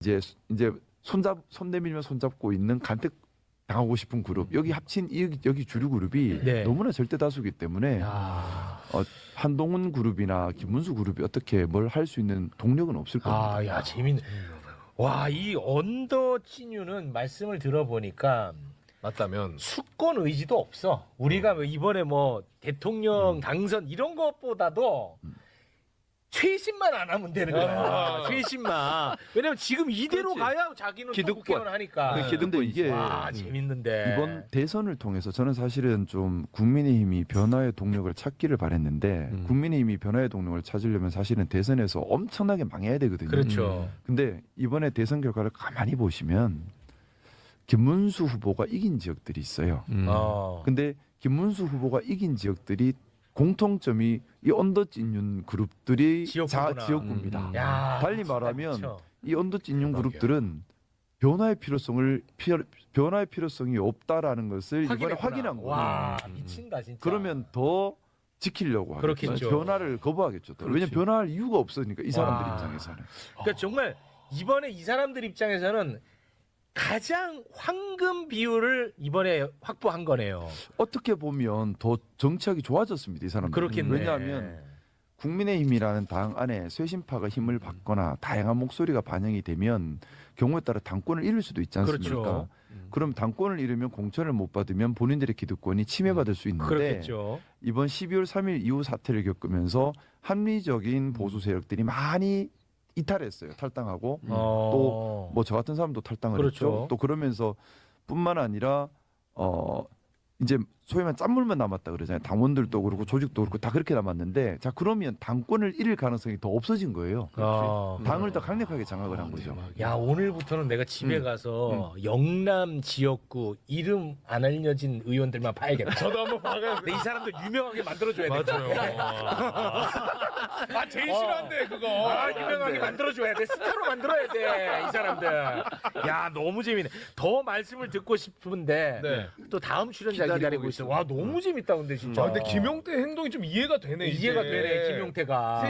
이제 이제 손잡 손 내밀면 손잡고 있는 간택 당하고 싶은 그룹 여기 합친 여기, 여기 주류 그룹이 네. 너무나 절대 다수기 때문에 야, 어, 한동훈 그룹이나 김문수 그룹이 어떻게 뭘 할 수 있는 동력은 없을 겁니다. 아, 야, 재밌네. 와, 이 언더 찐유는 말씀을 들어보니까 맞다면 수권 의지도 없어. 우리가 뭐 이번에 뭐 대통령 음. 당선 이런 것보다도 최신만 안 하면 되는 거야. 아. 최신만. 왜냐면 지금 이대로 그렇지. 가야 자기는 또 기득권. 하니까. 그 근데 이게 와, 재밌는데. 이번 대선을 통해서 저는 사실은 좀 국민의힘이 변화의 동력을 찾기를 바랬는데 음. 국민의힘이 변화의 동력을 찾으려면 사실은 대선에서 엄청나게 망해야 되거든요. 그렇죠. 근데 이번에 대선 결과를 가만히 보시면 김문수 후보가 이긴 지역들이 있어요. 음. 어. 근데 김문수 후보가 이긴 지역들이 공통점이 이 언더찐윤 그룹들이 지역구구나. 자, 지역구입니다. 음. 야, 달리 진짜 말하면 미쳐. 이 대박이야. 그룹들은 변화의 필요성을 피, 변화의 필요성이 없다라는 것을 이번에 확인했구나. 확인한 거예요. 와, 음. 미친다 진짜. 그러면 더 지키려고 하겠죠. 그렇겠죠. 변화를 거부하겠죠. 또. 왜냐면 그렇지. 변화할 이유가 없으니까 이 사람들 와. 입장에서는. 그러니까 정말 이번에 이 사람들 입장에서는 가장 황금 비율을 이번에 확보한 거네요. 어떻게 보면 더 정치하기 좋아졌습니다. 이 사람들. 그렇겠네. 왜냐하면 국민의힘이라는 당 안에 쇄신파가 힘을 받거나 다양한 목소리가 반영이 되면 경우에 따라 당권을 잃을 수도 있지 않습니까? 그렇죠. 그럼 당권을 잃으면 공천을 못 받으면 본인들의 기득권이 침해받을 수 있는데 그렇겠죠. 이번 12월 3일 이후 사태를 겪으면서 합리적인 보수 세력들이 많이 이탈했어요. 탈당하고 어. 뭐저 같은 사람도 탈당을 그렇죠. 했죠. 또 그러면서 뿐만 아니라 어 이제 소위 말해 짠물만 남았다 그러잖아요. 당원들도 그렇고 조직도 그렇고 다 그렇게 남았는데 자 그러면 당권을 잃을 가능성이 더 없어진 거예요. 어. 당을 더 강력하게 장악을 아, 한 거죠. 야 오늘부터는 내가 집에 음. 가서 영남 지역구 이름 안 알려진 의원들만 봐야겠다. 저도 한번 봐가야 근데 이 사람들 유명하게 만들어줘야 돼. 맞아요. 아 제일 싫어한대 그거. 아, 유명하게 만들어줘야 돼. 스타로 만들어야 돼. 이 사람들. 야, 너무 재밌네. 더 말씀을 듣고 싶은데 네. 또 다음 출연자 기다리고 기다리고, 있어. 와, 너무 재밌다 근데 진짜. 아 근데 김용태 행동이 좀 이해가 되네. 이해가 이제. 되네. 김용태가.